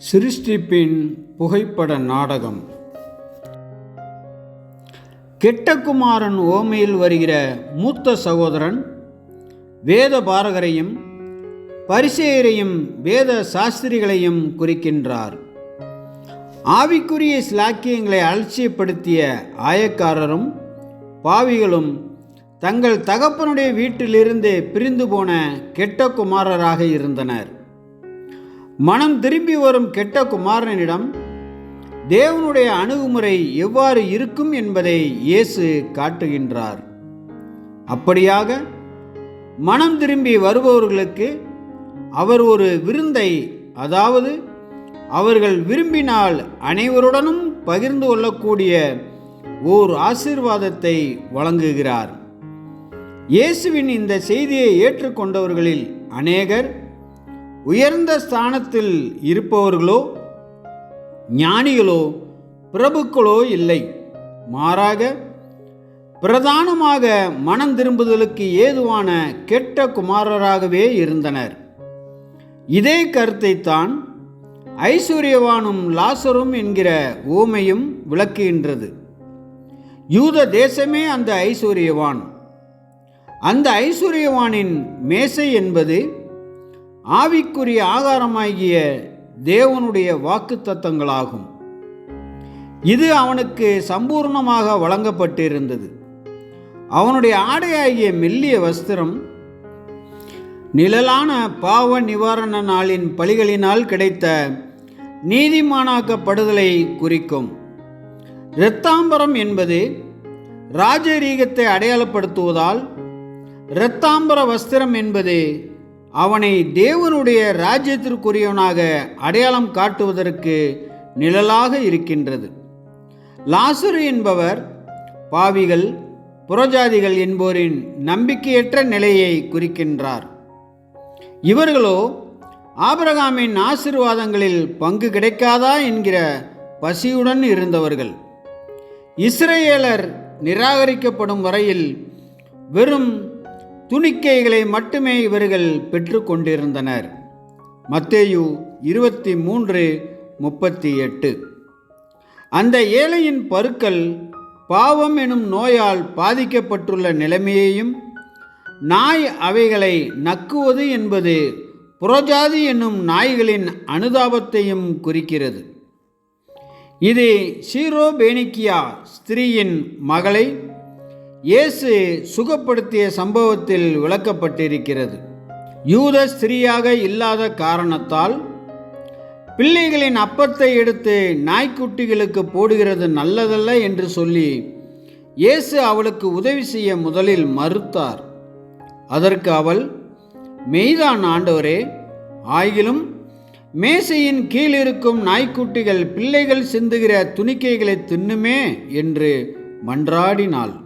சிருஷ்டிப்பின் புகைப்பட நாடகம். கெட்டகுமாரன் ஓமையில் வருகிற மூத்த சகோதரன் வேத பாரகரையும் பரிசேயரையும் வேத சாஸ்திரிகளையும் குறிக்கின்றார். ஆவிக்குரிய சிலாக்கியங்களை அலட்சியப்படுத்திய ஆயக்காரரும் பாவிகளும் தங்கள் தகப்பனுடைய வீட்டிலிருந்து பிரிந்து போன கெட்ட குமாரராக இருந்தனர். மனம் திரும்பி வரும் கெட்ட குமாரனிடம் தேவனுடைய அணுகுமுறை எவ்வாறு இருக்கும் என்பதை இயேசு காட்டுகின்றார். அப்படியாக மனம் திரும்பி வருபவர்களுக்கு அவர் ஒரு விருந்தை அதாவது அவர்கள் விரும்பினால் அனைவருடனும் பகிர்ந்து கொள்ளக்கூடிய ஓர் ஆசீர்வாதத்தை வழங்குகிறார். இயேசுவின் இந்த செய்தியை ஏற்றுக்கொண்டவர்களில் அநேகர் உயர்ந்த ஸ்தானத்தில் இருப்பவர்களோ ஞானிகளோ பிரபுக்களோ இல்லை. மாறாக பிரதானமாக மனம் திரும்புதலுக்கு ஏதுவான கெட்ட குமாரராகவே இருந்தனர். இதே கருத்தைத்தான் ஐஸ்வர்யவானும் லாசரும் என்கிற ஓமையும் விளக்குகின்றது. யூத தேசமே அந்த ஐஸ்வர்யவான். அந்த ஐஸ்வர்யவானின் மேசை என்பது ஆவிக்குரிய ஆகாரமாகிய தேவனுடைய வாக்கு தத்தங்களாகும் இது அவனுக்கு சம்பூர்ணமாக வழங்கப்பட்டிருந்தது. அவனுடைய ஆடையாகிய மெல்லிய வஸ்திரம் நிழலான பாவ நிவாரண நாளின் பலிகளினால் கிடைத்த நீதிமானாக்கப்படுதலை குறிக்கும். இரத்தாம்பரம் என்பது ராஜரீகத்தை அடையாளப்படுத்துவதால் இரத்தாம்பர வஸ்திரம் என்பது அவனை தேவனுடைய ராஜ்யத்திற்குரியவனாக அடையாளம் காட்டுவதற்கு நிழலாக இருக்கின்றது. லாசுரு என்பவர் பாவிகள் புறஜாதிகள் என்போரின் நம்பிக்கையற்ற நிலையை குறிக்கின்றார். இவர்களோ ஆபிரகாமின் ஆசிர்வாதங்களில் பங்கு கிடைக்காதா என்கிற பசியுடன் இருந்தவர்கள். இஸ்ரேலர் நிராகரிக்கப்படும் வரையில் வெறும் துணிக்கைகளை மட்டுமே இவர்கள் பெற்றுக்கொண்டிருந்தனர். மத்தேயு இருபத்தி மூன்று முப்பத்தி எட்டு அந்த ஏழையின் பருக்கள் பாவம் எனும் நோயால் பாதிக்கப்பட்டுள்ள நிலைமையையும் நாய் அவைகளை நக்குவது என்பது புறஜாதி என்னும் நாய்களின் அனுதாபத்தையும் குறிக்கிறது. இது சீரோபேனிக்கியா ஸ்திரீயின் மகளை இயேசு சுகப்படுத்திய சம்பவத்தில் விளக்கப்பட்டிருக்கிறது. யூத ஸ்திரீயாக இல்லாத காரணத்தால் பிள்ளைகளின் அப்பத்தை எடுத்து நாய்க்குட்டிகளுக்கு போடுகிறது நல்லதல்ல என்று சொல்லி இயேசு அவளுக்கு உதவி செய்ய முதலில் மறுத்தார். அதற்கு அவள் மெய்தான் ஆண்டவரே ஆயிலும் மேசையின் கீழ் இருக்கும் நாய்க்குட்டிகள் பிள்ளைகள் சிந்துகிற துணிக்கைகளை தின்னுமே என்று மன்றாடினாள்.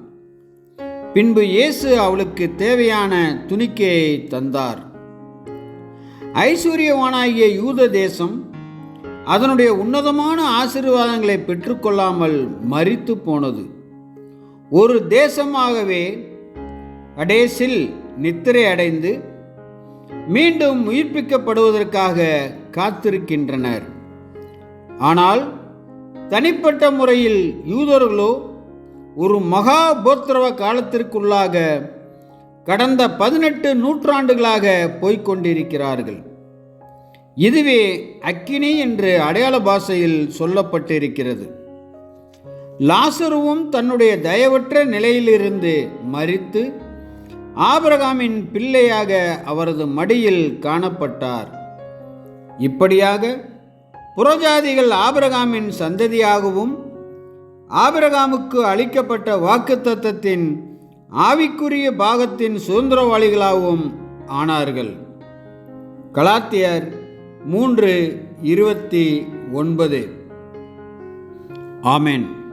பின்பு இயேசு அவளுக்கு தேவையான துணிக்கையை தந்தார். ஐஸ்வர்யவானாகிய யூத தேசம் அதனுடைய உன்னதமான ஆசீர்வாதங்களை பெற்றுக்கொள்ளாமல் மறித்து போனது. ஒரு தேசமாகவே கடைசில் நித்திரை அடைந்து மீண்டும் உயிர்ப்பிக்கப்படுவதற்காக காத்திருக்கின்றனர். ஆனால் தனிப்பட்ட முறையில் யூதர்களோ ஒரு மகா போத்திரவ காலத்திற்குள்ளாக கடந்த பதினெட்டு நூற்றாண்டுகளாக போய்கொண்டிருக்கிறார்கள் இதுவே அக்கினி என்று அடையாள பாஷையில் சொல்லப்பட்டிருக்கிறது. லாசருவும் தன்னுடைய தயவற்ற நிலையிலிருந்து மறித்து ஆபரகாமின் பிள்ளையாக அவரது மடியில் காணப்பட்டார். இப்படியாக புறஜாதிகள் ஆபரகாமின் சந்ததியாகவும் ஆபிரகாமுக்கு அளிக்கப்பட்ட வாக்குத்தத்தத்தின் ஆவிக்குரிய பாகத்தின் சுதந்திரவாளிகளாகவும் ஆனார்கள். கலாத்தியர் மூன்று இருபத்தி ஒன்பது. ஆமேன்.